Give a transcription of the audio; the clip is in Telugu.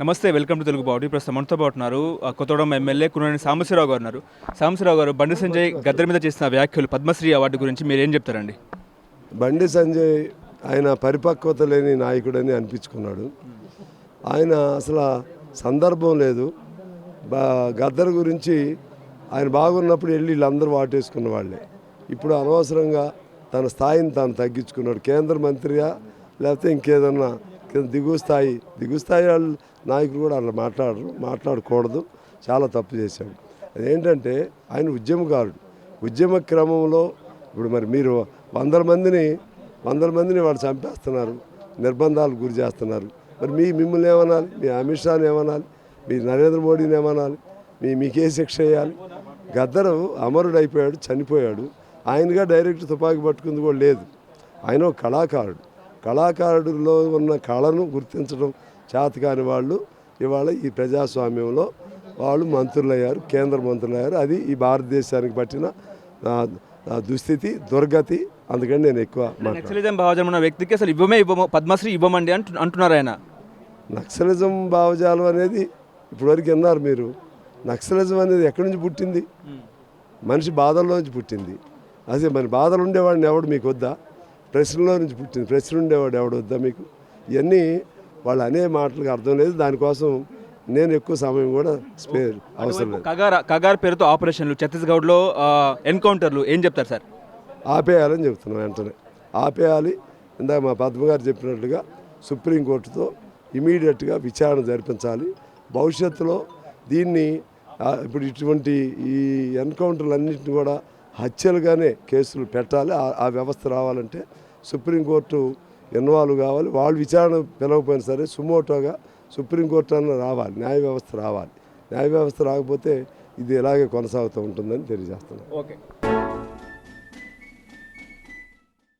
నమస్తే వెల్కమ్ టు తెలుగు బాడీ ప్రస్తుతం మనతో పాటు ఉన్నారు ఆ, కొత్తగూడెం ఎమ్మెల్యే కురనేని సాంబశివరావు గారు ఉన్నారు. సాంబశివరావు గారు బండి సంజయ్ గద్దరి మీద చేసిన వ్యాఖ్యలు పద్మశ్రీ అవార్డు గురించి మీరు ఏం చెప్తారండి? బండి సంజయ్ ఆయన పరిపక్వత లేని నాయకుడని అనిపించుకున్నాడు. ఆయన అసలు సందర్భం లేదు. బా గద్దర్ గురించి ఆయన బాగున్నప్పుడు వెళ్ళి వీళ్ళందరూ వాటేసుకున్న వాళ్ళే. ఇప్పుడు అనవసరంగా తన స్థాయిని తాను తగ్గించుకున్నాడు. కేంద్ర మంత్రిగా లేకపోతే ఇంకేదన్నా దిగువ స్థాయి దిగువ స్థాయి వాళ్ళు నాయకులు కూడా అలా మాట్లాడరు మాట్లాడకూడదు. చాలా తప్పు చేశాడు అదేంటంటే ఆయన ఉద్యమకారుడు ఉద్యమ క్రమంలో ఇప్పుడు మరి మీరు వందల మందిని వందల మందిని వాళ్ళు చంపేస్తున్నారు. నిర్బంధాలకు గురి చేస్తున్నారు. మరి మీ మిమ్మల్ని ఏమనాలి? మీ అమిత్ షాని ఏమనాలి? మీ నరేంద్ర మోడీని ఏమనాలి? మీ మీకే శిక్ష వేయాలి? గద్దరు అమరుడు అయిపోయాడు చనిపోయాడు. ఆయనగా డైరెక్ట్ తుపాకీ పట్టుకుంది కూడా లేదు. ఆయన ఒక కళాకారుడు. కళాకారుడిలో ఉన్న కళను గుర్తించడం చేతకాని వాళ్ళు ఇవాళ ఈ ప్రజాస్వామ్యంలో వాళ్ళు మంత్రులయ్యారు కేంద్ర మంత్రులయ్యారు. అది ఈ భారతదేశానికి పట్టిన దుస్థితి దుర్గతి. అందుకని నేను ఎక్కువ నక్సలిజం భావజనం ఉన్న వ్యక్తికి అసలు ఇవ్వమే ఇవ్వము. పద్మశ్రీ ఇవ్వమండి అంటు అంటున్నారు ఆయన. నక్సలిజం భావజాలం అనేది ఇప్పటివరకు విన్నారు మీరు. నక్సలిజం అనేది ఎక్కడి నుంచి పుట్టింది? మనిషి బాధల్లో నుంచి పుట్టింది. అదే మరి బాధలు ఉండేవాడిని ఎవడు మీకు వద్దా? ప్రశ్నలో నుంచి పుట్టింది. ప్రశ్న ఉండేవాడు ఎవడు వద్దా మీకు? ఇవన్నీ వాళ్ళు అనే మాటలకు అర్థం లేదు. దానికోసం నేను ఎక్కువ సమయం కూడా స్పేర్ అవసరం లేదు. కగార్ కగార్ పేరుతో ఆపరేషన్లు ఛత్తీస్గఢ్లో ఎన్కౌంటర్లు ఏం చెప్తారు సార్? ఆపేయాలని చెప్తున్నాం వెంటనే. ఆపేయాలి. ఇందాక మా పద్మ గారు చెప్పినట్లుగా సుప్రీంకోర్టుతో ఇమీడియట్గా విచారణ జరిపించాలి. భవిష్యత్తులో దీన్ని ఇప్పుడు ఇటువంటి ఈ ఎన్కౌంటర్లు అన్నింటిని కూడా హత్యలుగానే కేసులు పెట్టాలి. ఆ- ఆ వ్యవస్థ రావాలంటే సుప్రీంకోర్టు ఇన్వాల్వ్ కావాలి. వాళ్ళు విచారణ పిలవకపోయినా సరే సుమోటోగా సుప్రీంకోర్టు అన్న రావాలి. న్యాయ వ్యవస్థ రావాలి. న్యాయ వ్యవస్థ రాకపోతే ఇది ఇలాగే కొనసాగుతూ ఉంటుందని తెలియజేస్తున్నాను ఓకే.